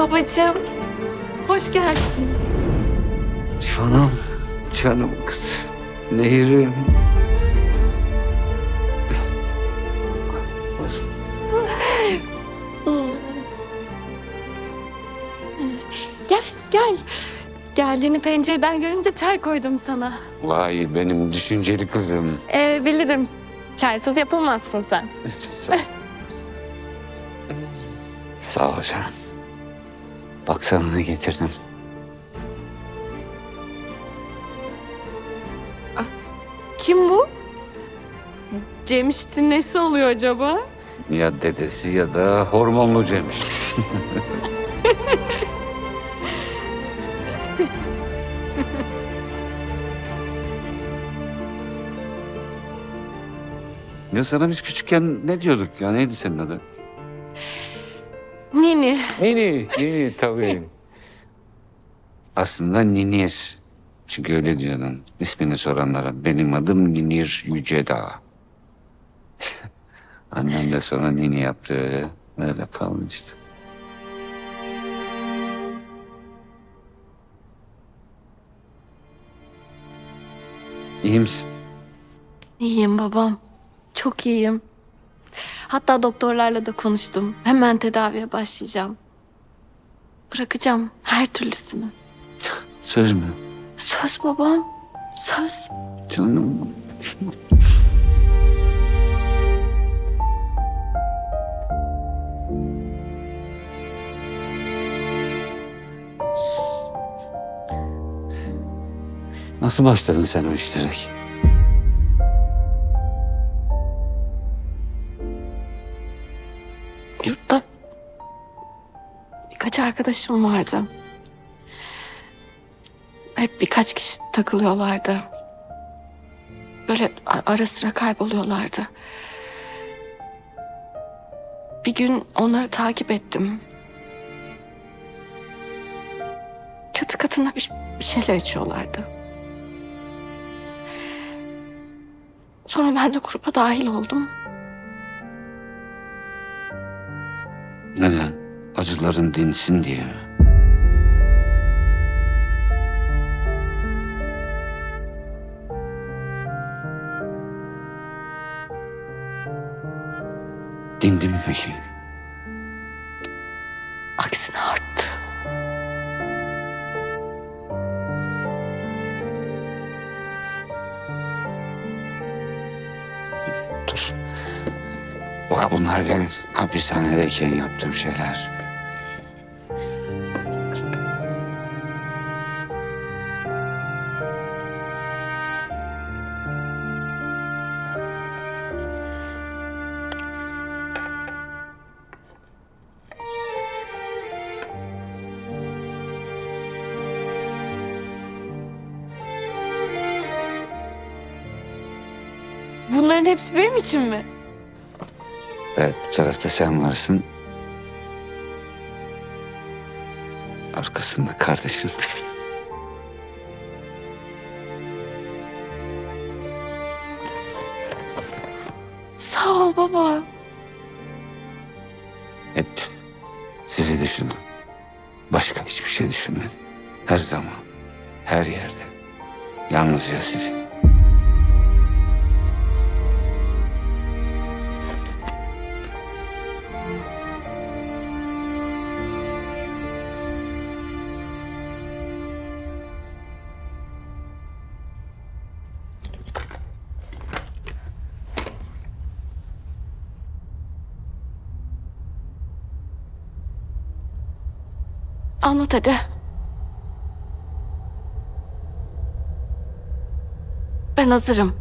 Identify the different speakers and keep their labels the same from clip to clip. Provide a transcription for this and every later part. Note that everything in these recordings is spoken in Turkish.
Speaker 1: Babacığım, hoş geldin.
Speaker 2: Canım, canım kız. Nehrim.
Speaker 1: Gel, gel. Geldiğini pencereden görünce çay koydum sana.
Speaker 2: Vay benim düşünceli kızım.
Speaker 1: Ee, bilirim. Çaysız yapılmazsın sen.
Speaker 2: Sağ ol. Sağ ol canım. Baksana ne getirdim.
Speaker 1: Kim bu? Cemiş'tin nesi oluyor acaba?
Speaker 2: Ya dedesi ya da hormonlu Cemiş. ya sana biz küçükken ne diyorduk ya? Neydi senin adın?
Speaker 1: Nini.
Speaker 2: Nini, Nini tabii. Aslında Ninir. Çünkü öyle diyordun. İsmini soranlara. Benim adım Ninir Yücedağ. Annem de sonra Nini yaptı öyle. Öyle kaldı işte. İyi misin?
Speaker 1: İyiyim babam. Çok iyiyim. Hatta doktorlarla da konuştum. Hemen tedaviye başlayacağım. Bırakacağım her türlüsünü.
Speaker 2: Söz mü?
Speaker 1: Söz babam. Söz.
Speaker 2: Canım. Nasıl başladın sen o işlere?
Speaker 1: Birkaç arkadaşım vardı. Hep birkaç kişi takılıyorlardı. Böyle ara sıra kayboluyorlardı. Bir gün onları takip ettim. Çatı katında bir şeyler içiyorlardı. Sonra ben de gruba dahil oldum.
Speaker 2: Neden? Acıların dinsin diye? Dindi mi peki?
Speaker 1: Aksine arttı.
Speaker 2: Dur. Bak bunlar benim hapishanedeyken yaptığım şeyler.
Speaker 1: Bunların hepsi benim için mi?
Speaker 2: Evet bu tarafta sen varsın. Arkasında kardeşin.
Speaker 1: Sağ ol baba.
Speaker 2: Hep sizi düşündüm. Başka hiçbir şey düşünmedim. Her zaman, her yerde. Yalnızca sizi.
Speaker 1: Anlat hadi. Ben hazırım.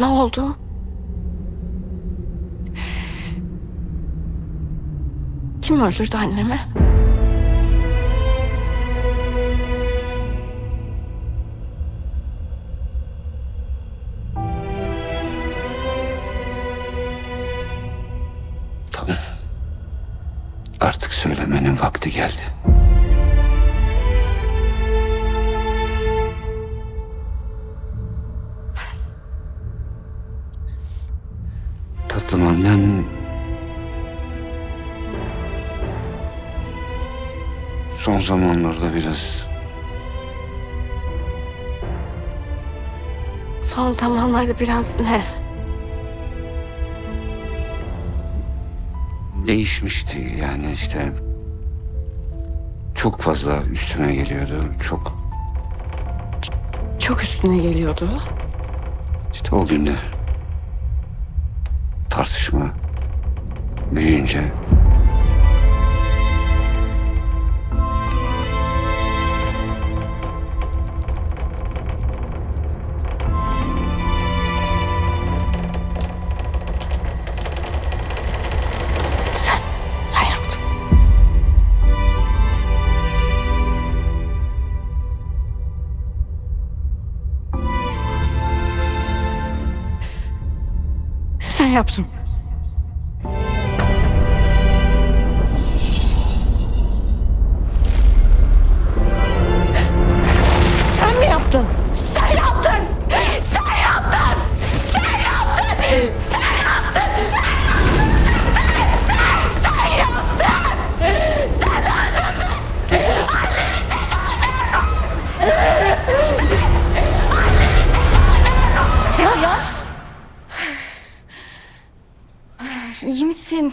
Speaker 1: Ne oldu? Kim öldürdü annemi?
Speaker 2: Söylemenin vakti geldi. baktım annen son zamanlarda biraz
Speaker 1: Son zamanlarda biraz ne?
Speaker 2: Değişmişti yani işte çok fazla üstüme geliyordu çok
Speaker 1: Çok üstüne geliyordu.
Speaker 2: işte o günde tartışma büyüyünce
Speaker 1: Sen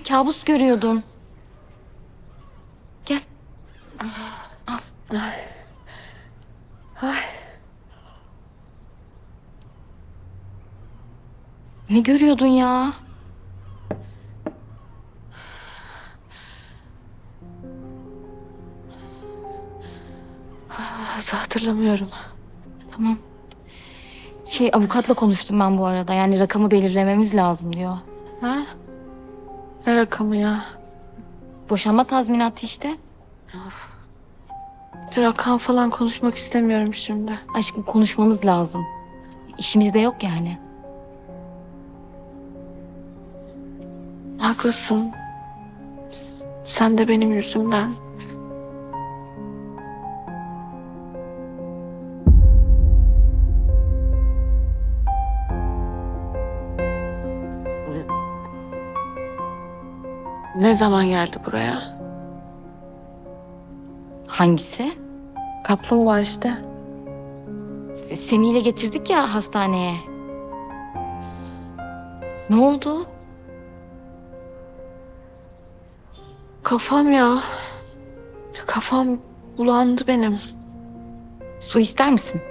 Speaker 3: Kabus görüyordun. Gel. Ne görüyordun ya?
Speaker 1: Hatırlamıyorum.
Speaker 3: Tamam. Şey avukatla konuştum ben bu arada. Yani rakamı belirlememiz lazım diyor.
Speaker 1: Ha? Ne rakamı ya?
Speaker 3: Boşanma tazminatı işte.
Speaker 1: Rakam falan konuşmak istemiyorum şimdi.
Speaker 3: Aşkım konuşmamız lazım. İşimiz de yok yani.
Speaker 1: Haklısın. Sen de benim yüzümden. Ne zaman geldi buraya?
Speaker 3: Hangisi?
Speaker 1: Kaplumbağa işte.
Speaker 3: Semih ile getirdik ya hastaneye. Ne oldu?
Speaker 1: Kafam ya. Kafam bulandı benim.
Speaker 3: Su ister misin?